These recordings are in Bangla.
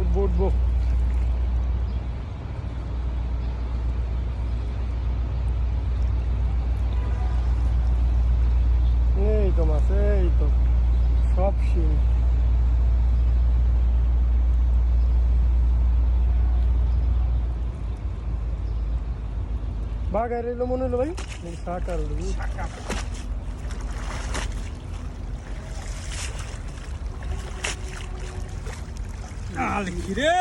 উঠবো উঠবো এই তো মাছ, এই তো। সব শিম বাঘার এলো মনে হলো ভাই? সাকার আলিখি রে।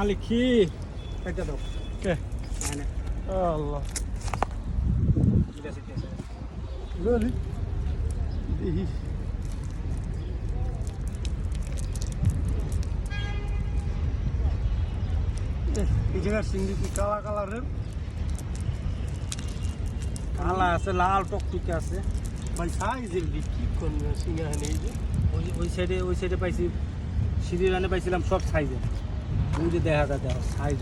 আলিখি এটা দাও। কে? আল্লাহ। এহ, সিঙ্গি কি কালা কালারের কালা আছে লাল টকটুকে আছে। ভাই সাইজের বিক্রি করবেন সিঙ্গা এই যে। ওই সাইডে ওই সাইডে পাইছি সিঁড়ি রানে পাইছিলাম সব সাইজে। ওই যে দেখা যায় দেখো সাইজ।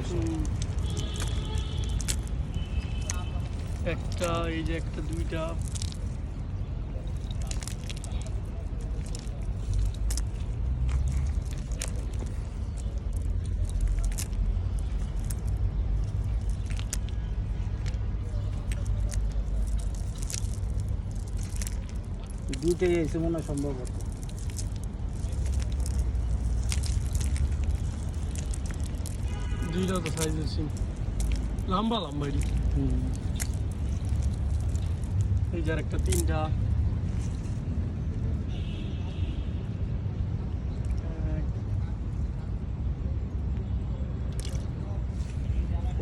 একটা এই যে একটা দুইটা। দুইটাই এসে মনে হয় সম্ভব হতো দুইটা তো সাইজের সিম লম্বা লম্বা এটি এই যার একটা তিনটা এক।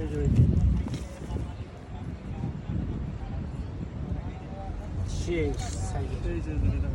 এই যে ওই। সেই সাইজ এই যে দুইটা।